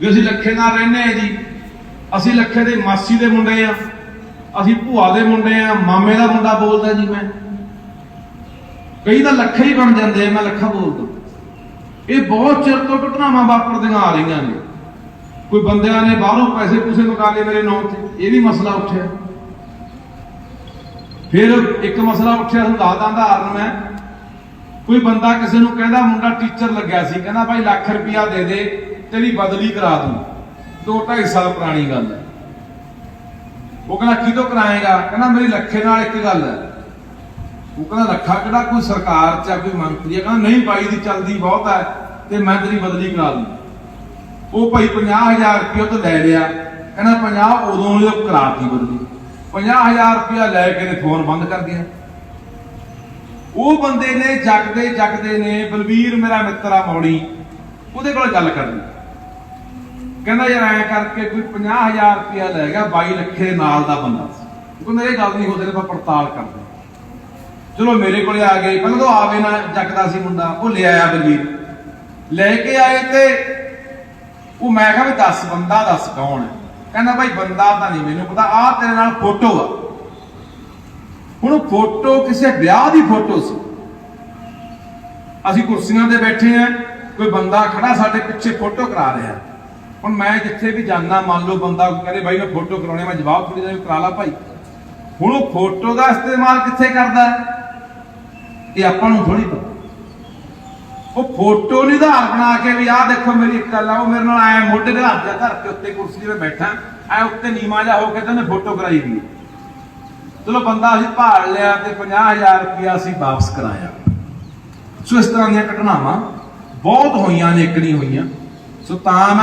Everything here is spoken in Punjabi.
ਵੀ ਅਸੀਂ ਲੱਖੇ ਨਾਲ ਰਹਿੰਦੇ ਆ ਜੀ। ਅਸੀਂ ਲੱਖੇ ਦੇ ਮਾਸੀ ਦੇ ਮੁੰਡੇ ਆ ਅਸੀਂ ਭੂਆ ਦੇ ਮੁੰਡੇ ਆ ਮਾਮੇ ਦਾ ਮੁੰਡਾ ਬੋਲਦਾ ਜੀ ਮੈਂ। ਕਈ ਤਾਂ ਲੱਖੇ ਹੀ ਬਣ ਜਾਂਦੇ ਆ, ਮੈਂ ਲੱਖਾ ਬੋਲਦਾ। ਇਹ ਬਹੁਤ ਚਿਰ ਤੋਂ ਘਟਨਾਵਾਂ ਵਾਪਰਦੀਆਂ ਆ ਰਹੀਆਂ ਨੇ। ਕੋਈ ਬੰਦਿਆਂ ਨੇ ਬਾਹਰੋਂ ਪੈਸੇ ਪੂਸੇ ਮੰਗਾ ਲਏ ਮੇਰੇ ਨਾਂ ਤੇ। ਇਹ ਵੀ ਮਸਲਾ ਉੱਠਿਆ। ਫਿਰ ਇੱਕ ਮਸਲਾ ਉੱਠਿਆ ਤੁਹਾਨੂੰ ਦੱਸਦਾ ਉਦਾਹਰਨ ਮੈਂ। ਕੋਈ ਬੰਦਾ ਕਿਸੇ ਨੂੰ ਕਹਿੰਦਾ, ਮੁੰਡਾ ਟੀਚਰ ਲੱਗਿਆ ਸੀ। ਕਹਿੰਦਾ, ਭਾਈ, ਲੱਖ ਰੁਪਇਆ ਦੇ ਦੇ। ਤੇਰੀ ਬਦਲੀ ਕਰਾ ਦੂੰ। ਦੋ ਢਾਈ ਸਾਲ ਪੁਰਾਣੀ ਗੱਲ ਹੈ। ਉਹ ਕਹਿੰਦਾ ਕਿਦੋਂ ਕਰਾਏਗਾ? ਕਹਿੰਦਾ, ਮੇਰੀ ਲੱਖੇ ਨਾਲ ਇੱਕ ਗੱਲ ਹੈ। ਉਹ ਕਹਿੰਦਾ, ਲੱਖਾ ਕਿਹੜਾ? ਕੋਈ ਸਰਕਾਰ ਚ ਆ, ਕੋਈ ਮੰਤਰੀ ਹੈ ਕਹਿੰਦਾ, ਨਹੀਂ ਬਾਈ ਦੀ ਚੱਲਦੀ ਬਹੁਤ ਹੈ ਤੇ ਮੈਂ ਤੇਰੀ ਬਦਲੀ ਕਰਾ ਦੂੰ। ਉਹ ਭਾਈ 50000 ਰੁਪਏ ਤੋਂ ਲੈ ਲਿਆ। ਕਹਿੰਦਾ 50 ਉਦੋਂ ਹੀ ਕਰਾਤੀ ਬਦਲੀ। 50000 ਰੁਪਇਆ ਲੈ ਕੇ ਨੇ ਫੋਨ ਬੰਦ ਕਰ ਦਿਆ। ਉਹ ਬੰਦੇ ਨੇ ਜਗਦੇ ਜਗਦੇ ਨੇ, ਬਲਵੀਰ ਮੇਰਾ ਮਿੱਤਰ ਆ ਮੌੜੀ, ਉਹਦੇ ਕੋਲ ਗੱਲ ਕਰਨੀ। ਕਹਿੰਦਾ ਯਾਰ ਐ ਕਰਕੇ ਕੋਈ 50000 ਰੁਪਇਆ ਲੈ ਗਿਆ 22 ਲੱਖੇ ਦੇ ਨਾਲ ਦਾ ਬੰਦਾ ਸੀ। ਕਹਿੰਦਾ ਇਹ ਗੱਲ ਨਹੀਂ ਹੋ ਸਕਦੀ ਆਪਾਂ ਪੜਤਾਲ ਕਰਦੇ ਚਲੋ ਮੇਰੇ ਕੋਲੇ ਆ ਗਏ, ਪਹਿਲਾਂ ਤਾਂ ਆਵੇ ਨਾ ਜਗਦਾ ਸੀ ਮੁੰਡਾ, ਉਹ ਲੈ ਆਇਆ ਬਲਵੀਰ। ਲੈ ਕੇ ਆਏ ਤੇ ਉਹ ਮੈਂ ਕਿਹਾ ਵੀ ਦੱਸ, ਬੰਦਾ ਦੱਸ ਕੌਣ ਕਹਿੰਦਾ ਭਾਈ ਬੰਦਾ ਤਾਂ ਨਹੀਂ ਮੈਨੂੰ ਪਤਾ, ਆਹ ਤੇਰੇ ਨਾਲ ਫੋਟੋ ਆ। ਹੁਣ ਫੋਟੋ ਕਿਸੇ ਵਿਆਹ ਦੀ ਫੋਟੋ ਸੀ। ਅਸੀਂ ਕੁਰਸੀਆਂ ਤੇ ਬੈਠੇ ਆ ਕੋਈ ਬੰਦਾ ਖੜਾ ਸਾਡੇ ਪਿੱਛੇ ਫੋਟੋ ਕਰਾ ਰਿਹਾ। ਹੁਣ ਮੈਂ ਜਿੱਥੇ ਵੀ ਜਾਂਦਾ, ਮੰਨ ਲਓ ਬੰਦਾ ਕਹਿੰਦੇ ਬਾਈ, ਮੈਂ ਫੋਟੋ ਕਰਾਉਣੀ ਮੈਂ ਜਵਾਬ ਥੋੜੀ ਜਿਹਾ ਕਰਾ ਲਾ ਭਾਈ। ਹੁਣ ਉਹ ਫੋਟੋ ਦਾ ਇਸਤੇਮਾਲ ਕਿੱਥੇ ਕਰਦਾ? ਇਹ ਆਪਾਂ ਨੂੰ ਥੋੜੀ ਪਤਾ। ਉਹ ਫੋਟੋ ਨਹੀਂ ਆਧਾਰ ਬਣਾ ਕੇ ਵੀ, ਆਹ ਦੇਖੋ ਮੇਰੀ ਇੱਕ ਆ, ਉਹ ਮੇਰੇ ਨਾਲ ਆਇਆ ਮੋਢੇ ਤੇ ਹੱਥ ਜਾ ਧਰ ਕੇ ਉੱਤੇ ਕੁਰਸੀ ਤੇ ਬੈਠਾ। ਐ ਉੱਤੇ ਨੀਮਾ ਜਾ ਹੋ ਕੇ ਤੇ ਉਹਨੇ ਫੋਟੋ ਕਰਾਈ ਵੀ ਚਲੋ ਬੰਦਾ ਅਸੀਂ ਭਾਲ ਲਿਆ ਤੇ 50000 ਰੁਪਇਆ ਅਸੀਂ ਵਾਪਸ ਕਰਾਇਆ। ਸੋ ਇਸ ਤਰ੍ਹਾਂ ਦੀਆਂ ਘਟਨਾਵਾਂ ਬਹੁਤ ਹੋਈਆਂ ਨੇ, ਇੱਕ ਨਹੀਂ ਹੋਈਆਂ। ਸੋ ਤਾਂ ਮੈਂ